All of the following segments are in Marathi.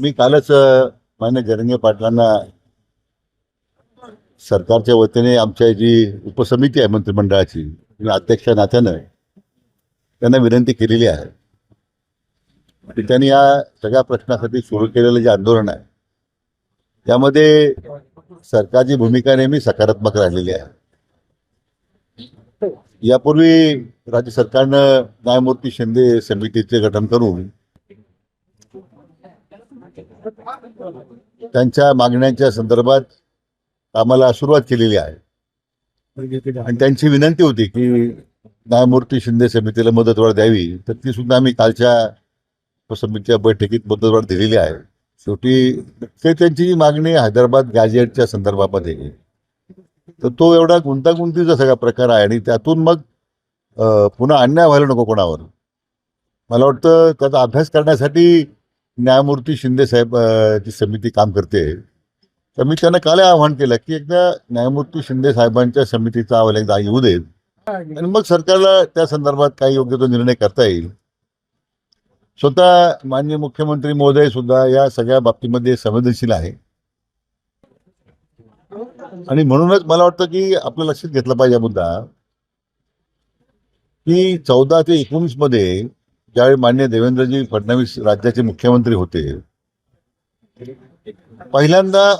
मी कालच मान्य जरंगे पाटलांना सरकारच्या वतीने आमच्या जी उपसमिती आहे मंत्रिमंडळाची अध्यक्ष नात्यानं त्यांना विनंती केलेली आहे. म्हणजे त्यांनी या सगळ्या प्रश्नासाठी सुरू केलेलं जे आंदोलन आहे त्यामध्ये सरकारची भूमिका नेहमी सकारात्मक राहिलेली आहे. यापूर्वी राज्य सरकारनं न्यायमूर्ती शिंदे समितीचे गठन करून त्यांच्या मागण्यांच्या संदर्भात कामाला सुरुवात केलेली आहे. आणि त्यांची विनंती होती की न्यायमूर्ती शिंदे समितीला मुदतवाढ द्यावी. तर ती सुद्धा आम्ही कालच्या उपसमितीच्या बैठकीत मुदतवाढ दिलेली आहे. शेवटी ते त्यांची जी मागणी हैदराबाद गॅजेटच्या संदर्भामध्ये तर तो एवढा गुंतागुंतीचा सगळा प्रकार आहे आणि त्यातून मग पुन्हा अन्याय व्हायला नको कोणावर. मला वाटतं त्याचा अभ्यास करण्यासाठी न्यायमूर्ती शिंदे साहेब जी ची समिती काम करते तर मी त्यांना काल आवाहन केलं की एकदा न्यायमूर्ती शिंदे साहेबांच्या समितीचा अहवाल एकदा येऊ देत आणि मग सरकारला त्या संदर्भात काही योग्य तो निर्णय करता येईल. स्वतः माननीय मुख्यमंत्री महोदय सुद्धा या सगळ्या बाबतीमध्ये संवेदनशील आहे. आणि म्हणूनच मला वाटतं की आपलं लक्षात घेतलं पाहिजे मुद्दा की चौदा ते एकोणीसमध्ये ज्यावेळी मान्य देवेंद्रजी फडणवीस राज्याचे मुख्यमंत्री होते पहिल्यांदा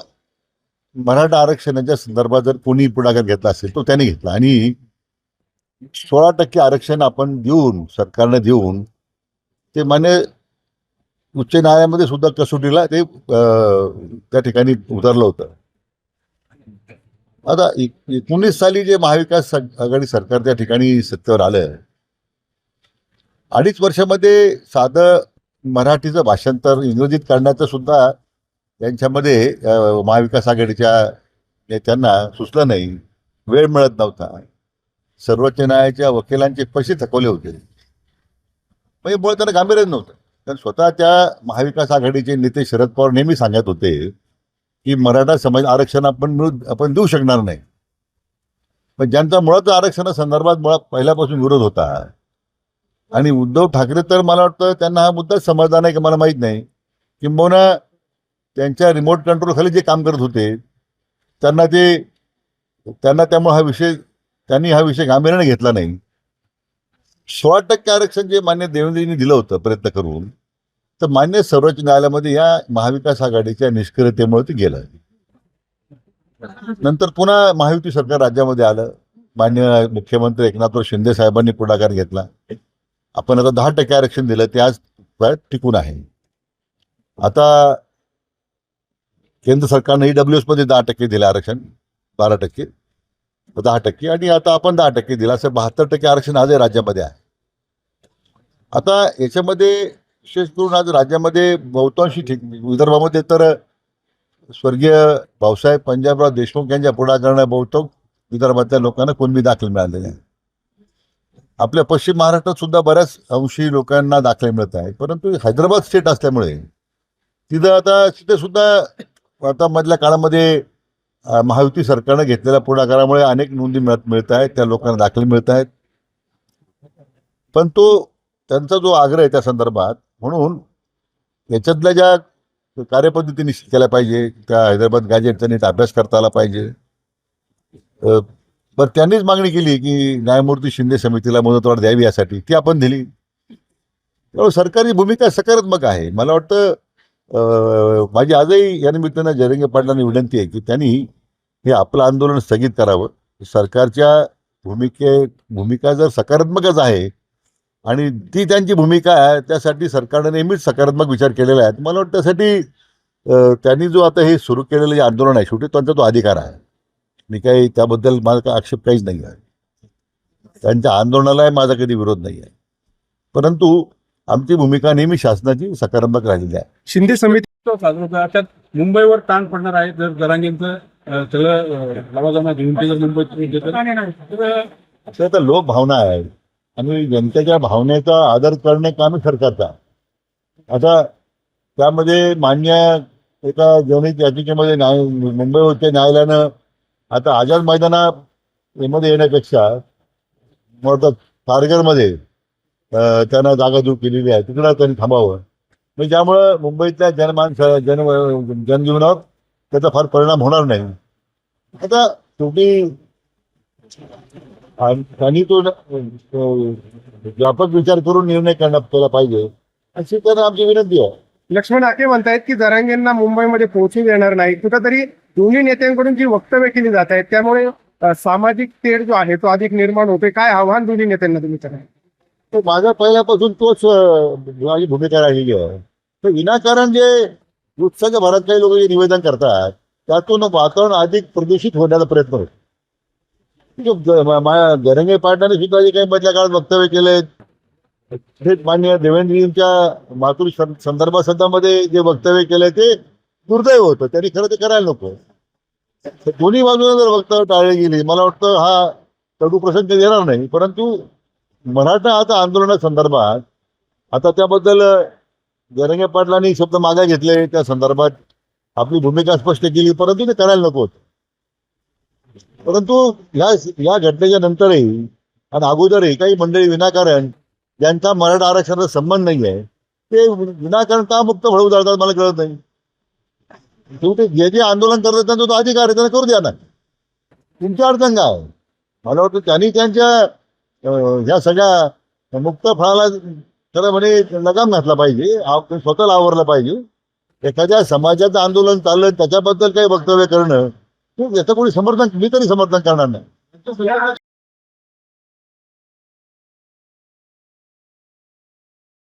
मराठा आरक्षणाच्या संदर्भात जर कोणी पुढाकार घेतला असेल तो त्याने घेतला. आणि सोळा टक्के आरक्षण आपण देऊन सरकारने देऊन ते मान्य उच्च न्यायालयामध्ये सुद्धा कसोटीला ते अं, त्या ठिकाणी उतरलं होतं. आता एक- एकोणीस साली जे महाविकास आघाडी सरकार त्या ठिकाणी सत्तेवर आलं अडीच वर्षामध्ये साधं मराठीचं भाषांतर इंग्रजीत करण्याचं सुद्धा त्यांच्यामध्ये महाविकास आघाडीच्या नेत्यांना सुचलं नाही. वेळ मिळत नव्हता. सर्वोच्च न्यायालयाच्या वकिलांचे पैसे थकवले होते. म्हणजे मुळे त्यांना गांभीर्य नव्हतं. कारण स्वतः त्या महाविकास आघाडीचे नेते शरद पवार नेहमी सांगत होते की मराठा समाज आरक्षण आपण मिळू आपण देऊ शकणार नाही. पण ज्यांचा मुळात आरक्षणासंदर्भात मुळात पहिल्यापासून विरोध होता आणि उद्धव ठाकरे तर मला वाटतं त्यांना हा मुद्दा समजला नाही की? मला माहीत नाही. किंबहुना त्यांच्या रिमोट कंट्रोलखाली जे काम करत होते त्यांना ते त्यांना त्यामुळे हा विषय त्यांनी हा विषय गांभीर्याने घेतला नाही. सोळा टक्के आरक्षण जे मान्य देवेंद्रजींनी दिलं होतं प्रयत्न करून तर मान्य सर्वोच्च न्यायालयामध्ये या महाविकास आघाडीच्या निष्क्रियतेमुळे ते गेलं. नंतर पुन्हा महायुती सरकार राज्यामध्ये आलं. मान्य मुख्यमंत्री एकनाथराव शिंदे साहेबांनी पुढाकार घेतला. आपण आता दहा टक्के आरक्षण दिलं ते आज टिकून आहे. आता केंद्र सरकारनं ई डब्ल्यू मध्ये दहा टक्के दिलं आरक्षण बारा टक्के दहा टक्के आणि आता आपण दहा टक्के दिलं असं बहात्तर टक्के आरक्षण आज राज्यामध्ये आहे. आता याच्यामध्ये विशेष करून आज राज्यामध्ये बहुतांशी ठिक विदर्भामध्ये तर स्वर्गीय भाऊसाहेब पंजाबराव देशमुख यांच्या पुढाकारानं बहुतांश विदर्भातल्या लोकांना कुणबी दाखल मिळालेले आहे आपल्या पश्चिम महाराष्ट्रात सुद्धा बऱ्याच अंशी लोकांना दाखले मिळत आहे परंतु हैदराबाद स्टेट असल्यामुळे तिथं आता तिथे सुद्धा आता मधल्या काळामध्ये महायुती सरकारनं घेतलेल्या पुढाकारामुळे अनेक नोंदी मिळत मिळत आहेत. त्या लोकांना दाखले मिळत आहेत. पण तो त्यांचा जो आग्रह आहे त्या संदर्भात म्हणून याच्यातल्या ज्या कार्यपद्धती निश्चित केल्या पाहिजे त्या हैदराबाद गॅजेटचा नीट अभ्यास करता आला पाहिजे. पण त्यांनीच मागणी केली की न्यायमूर्ती शिंदे समितीला मुदतवाढ द्यावी यासाठी. ती आपण दिली. त्यामुळे सरकारी भूमिका सकारात्मक आहे. मला वाटतं माझी आजही या निमित्तानं जरंगे पाटलांनी विनंती आहे की त्यांनी हे आपलं आंदोलन स्थगित करावं. सरकारच्या भूमिके भूमिका जर सकारात्मकच आहे आणि ती त्यांची भूमिका आहे त्यासाठी सरकारने नेहमीच सकारात्मक विचार केलेला आहे. मला वाटतं त्यासाठी त्यांनी जो आता हे सुरू केलेलं जे आंदोलन आहे शेवटी त्यांचा तो अधिकार आहे. मी काही त्याबद्दल माझा काही आक्षेप काहीच नाही आहे. त्यांच्या आंदोलनालाही माझा कधी विरोध नाही आहे. परंतु आमची भूमिका नेहमी शासनाची सकारात्मक राहिलेली आहे. शिंदे समिती त्यात मुंबईवर ताण पडणार आहे जर जरांगेंचं सगळं लवाजमा घेऊन ते जर मुंबईत घेतलं तर. अं, असं तर लोक भावना आहे आणि जनतेच्या भावनेचा आदर करणे काम सरकारचा आता त्यामध्ये मान्य एका जनहित याचिकेमध्ये न्याय मुंबई उच्च न्यायालयानं आता आझाद मैदानामध्ये येण्यापेक्षा मोठं कारगरमध्ये त्यांना जागा दूर केलेली आहे. तिकडं त्यांनी थांबावं. म्हणजे ज्यामुळं मुंबईतल्या जनमान जन जनजीवनावर त्याचा फार परिणाम होणार नाही. आता शेवटी आणि त्यांनी तो व्यापक विचार करून निर्णय करणं केला पाहिजे अशी त्यांना आमची विनंती आहे. लक्ष्मण आके म्हणतायत की जरांगेंना मुंबईमध्ये पोहोचू देणार नाही. कुठंतरी दोन्ही नेत्यांकडून जी वक्तव्य केली जात आहेत त्यामुळे सामाजिक तेढ जो आहे तो अधिक निर्माण होते काय आव्हान दोन्ही नेत्यांना तुम्ही तो माझा पहिल्यापासून तोच माझी भूमिका राहिलेली आहे. तर विनाकारण जे उत्साहाच्या भरात काही लोक जे निवेदन करतात त्यातून वातावरण अधिक प्रदूषित होण्याचा प्रयत्न होतो. जो गरंगे पाटलाने सुद्धा जे काही मधल्या काळात वक्तव्य केले थेट मान्य देवेंद्रजींच्या मातृ संदर्भात संदर्भासंदर्भामध्ये जे वक्तव्य केले ते दुर्दैव होतं. त्यांनी खरं ते करायला नको. दोन्ही बाजूने जर वक्तव्य टाळली गेली मला वाटतं हा कडू प्रसंग येणार नाही. परंतु मराठा आता आंदोलनासंदर्भात आता त्याबद्दल जरंगे पाटलांनी शब्द मागे घेतले. त्या संदर्भात आपली भूमिका स्पष्ट केली. परंतु ते करायला नको होतं. परंतु या या घटनेच्या नंतरही आणि अगोदरही काही मंडळी विनाकारण ज्यांचा मराठा आरक्षणाचा संबंध नाही आहे ते विनाकारण का मुक्त फळवू जातात मला कळत नाही. शेवटी जे जे आंदोलन करतात त्यांचा तो अधिकार आहे त्यांना करू द्या ना. तुमच्या अडचण काय? मला वाटतं त्यांनी त्यांच्या ह्या सगळ्या मुक्त फळाला खरं म्हणे लगाम घातला पाहिजे स्वतःला आवरलं पाहिजे. एखाद्या समाजाचं आंदोलन चाललं त्याच्याबद्दल काही वक्तव्य करणं याचं कोणी समर्थन मी तरी समर्थन करणार नाही.